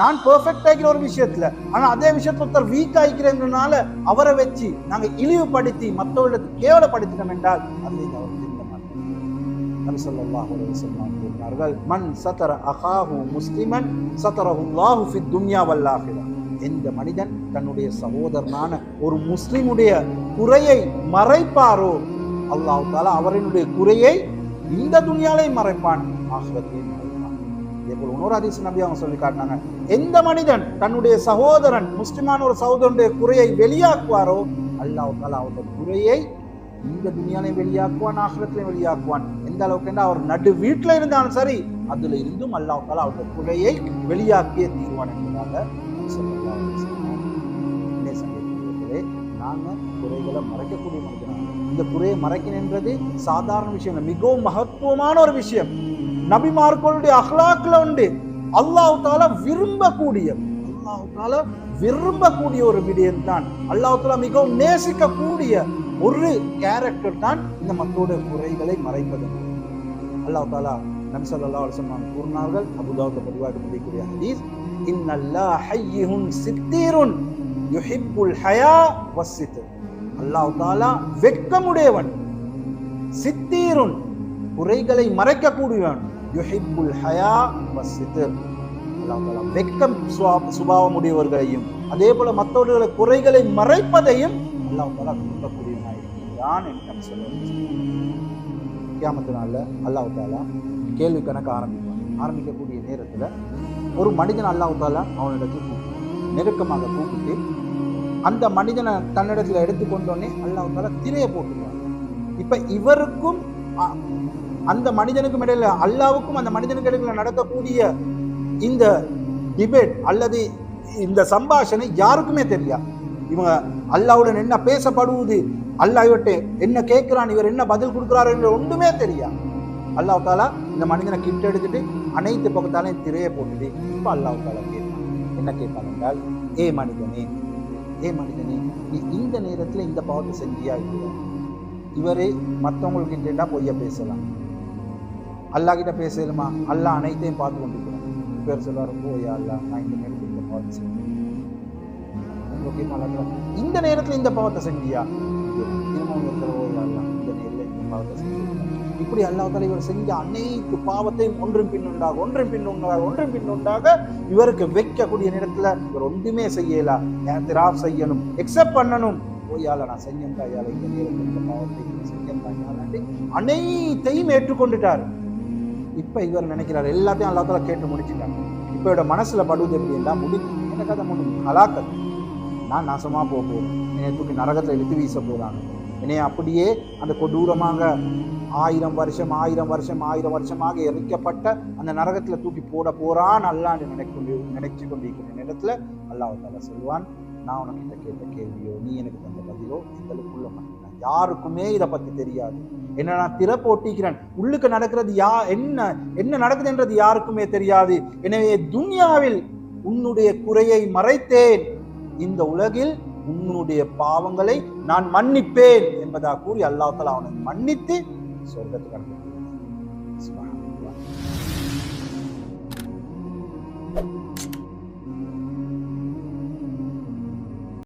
நான் பெர்ஃபெக்ட் ஆகிற ஒரு விஷயத்துல. ஆனா அதே விஷயத்துல ஒருத்தர் வீக் ஆகிக்கிறதுனால அவரை வச்சு நாங்க இழிவுபடுத்தி மற்றவர்களுக்கு கேவலப்படுத்தினோம் என்றால் அதில் இங்க அவர் திருந்த மாட்டார் நபி ஸல்லல்லாஹு கூறினார்கள் மண் சத்தர அகாஹு முஸ்லிமன் சதரஹுல்லாஹு ஃபித் துன்யா வல் எந்த மனிதன் தன்னுடைய சகோதரனான ஒரு முஸ்லிமுடைய குறையை மறைப்பாரோ அல்லாஹ் தாலா அவரினுடைய குறையை இந்த துனியாலை மறைப்பான் ஆகிரத்தையும் இதேபோல் இதே நபி அவங்க சொல்லி காட்டினாங்க. எந்த மனிதன் தன்னுடைய சகோதரன் முஸ்லிமான ஒரு சகோதரனுடைய குறையை வெளியாக்குவாரோ அல்லாஹ் தாலா அவருடைய குறையை இந்த துணியாலையும் வெளியாக்குவான் ஆகிரத்திலையும் வெளியாக்குவான். எந்த அளவுக்கு அவர் நடு வீட்டில் இருந்தாலும் சரி அதுல இருந்தும் அல்லாஹ் தாலா அவருடைய குறையை வெளியாக்கியே தீர்வான் என்பதாக நபி ஸல்லல்லாஹு குறைகளை மறைக்கக்கூடிய மனிதனாக இந்த குறையை மறைக்கணுன்றது சாதாரண விஷயம் இல்லை மிகவும் மகத்துவமான ஒரு விஷயம். நபிமார்களுடைய அஹ்லாக்கில் உண்டு. அல்லாஹ் தாலா விரும்பக்கூடிய அல்லாஹ் தாலா விரும்பக்கூடிய ஒரு விடயம் தான். அல்லாஹ் தாலா மிகவும் நேசிக்கக்கூடிய ஒரு கேரக்டர் தான் இந்த மக்களுடைய குறைகளை மறைப்பது. அல்லாஹ் தாலா நபி சொல்லா அலைஹி கூறினார்கள். அபுதாவுக்கு பதிவாக முடியக்கூடிய ஹதீஸ் இன்னல்லாஹ் ஹையுன் சித்தீருன் யுஹிப்புல் ஹயா வசித்து அல்லாஹ் தாலா வெட்கமுடையவன். சித்தீருன் குறைகளை மறைக்கக்கூடியவன். யுஹிப்புல் ஹயா வஸ்ஸித்ர் அல்லாஹ் வெட்கம் சுவா- சுபாவமுடையவர்களையும் அதே போல மற்றவர்களை குறைகளை மறைப்பதையும் அல்லாஹ் தாலா விரும்பக்கூடியவனாயிருக்கிறான் என்று நம்ம சொல்லுவோம் கியாமத்து நாளில் அல்லாஹ் தாலா கேள்வி கணக்கு ஆரம்பிப்பான். ஆரம்பிக்கக்கூடிய நேரத்தில் ஒரு மனிதன் அல்லாஹ் தாலா அவனிடத்தில் நெருக்கமாக கூப்பிட்டு அந்த மனிதனை தன்னிடத்தில் எடுத்துக்கொண்டோடனே அல்லாஹ் தாலா திரையை போட்டுருவார் இப்போ இவருக்கும் அந்த மனிதனுக்கும் இடையில அல்லாவுக்கும் அந்த மனிதனுக்கு இடையில நடக்கக்கூடிய இந்த டிபேட் அல்லது இந்த சம்பாஷணை யாருக்குமே தெரியா இவங்க அல்லாவுடன் என்ன பேசப்படுவது அல்லாஹ் இவர்கிட்ட என்ன கேட்கிறான் இவர் என்ன பதில் கொடுக்குறாரு என்று ஒன்றுமே தெரியா அல்லாஹ் தாலா இந்த மனிதனை கிட்ட எடுத்துட்டு அனைத்து பக்கத்தாலையும் திரையை போட்டுட்டு இப்போ அல்லாஹ் தாலா கேட்பான். என்ன கேட்பான் என்றால் ஏ மனிதனே ஏ மனிதனே நீ இந்த நேரத்தில் இந்த பாவத்தை செஞ்சியா இல்லையா? இவரே மற்றவங்களுக்கு கேட்டா பொய்ய பேசலாம். அல்லாஹ் கிட்ட பேசலுமா? அல்லாஹ் அனைத்தையும் பார்த்து கொண்டிருக்கிறான். பேர் சொல்லுவார் போயா அல்லாஹ் நான் இந்த நேரத்தில் இந்த பாவத்தை செஞ்சேன். இந்த நேரத்தில் இந்த பாவத்தை செஞ்சியா? திரும்பவும் இருக்கிற இந்த நேரத்தில் இந்த பாவத்தை செஞ்சியா இப்படி அல்லாஹ் தலைவர் இவர் செஞ்ச அனைத்து பாவத்தையும் ஒன்றும் பின்னுண்டாக ஒன்றும் பின்னுண்டாக ஒன்றும் பின்னுண்டாக இவருக்கு வைக்கக்கூடிய நேரத்தில் இவர் ஒன்றுமே செய்யல. திராப் செய்யணும் எக்ஸப்ட் பண்ணணும். ஓயால நான் செஞ்சேன் தாயால இந்த நேரத்தில் இந்த பாவத்தை செஞ்சேன் தாயால அனைத்தையும் ஏற்றுக்கொண்டுட்டார். இப்போ இவர் நினைக்கிறார் எல்லாத்தையும் அல்லா தாலா கேட்டு முடிச்சுட்டாங்க இப்போ இவரோட மனசில் படுவது எப்படி? எல்லாம் முடிக்கும். எனக்கு அதை முடியும் ஹலாக்கத். நான் நாசமா போக போகிறேன் என்னை தூக்கி நரகத்தில் இழுத்து வீச போகிறாங்க என்னை அப்படியே அந்த கொடூரமாக ஆயிரம் வருஷம் ஆயிரம் வருஷம் ஆயிரம் வருஷமாக எரிக்கப்பட்ட அந்த நரகத்தில் தூக்கி போட போறான் அல்லான்னு நினைக்கொண்டு நினைச்சு கொண்டிருக்கிற நேரத்தில் அல்லாஹ் சொல்வான் சொல்லுவான் நான் உனக்கு இந்த கேட்ட கேள்வியோ நீ எனக்கு தந்த பதிலோ எங்களுக்குள்ள மட்டும்தான். யாருக்குமே இதை பற்றி தெரியாது. என்ன நான் திறப்பு ஒட்டிக்கிறேன் உள்ளுக்கு நடக்கிறது யா என்ன என்ன நடக்குதுன்றது யாருக்குமே தெரியாது. எனவே துன்யாவில் உன்னுடைய குறையை மறைத்தேன். இந்த உலகில் உன்னுடைய பாவங்களை நான் மன்னிப்பேன் என்பதாக கூறி அல்லாஹ் அவனை மன்னித்து surga Tuhan kita. Subhanallah.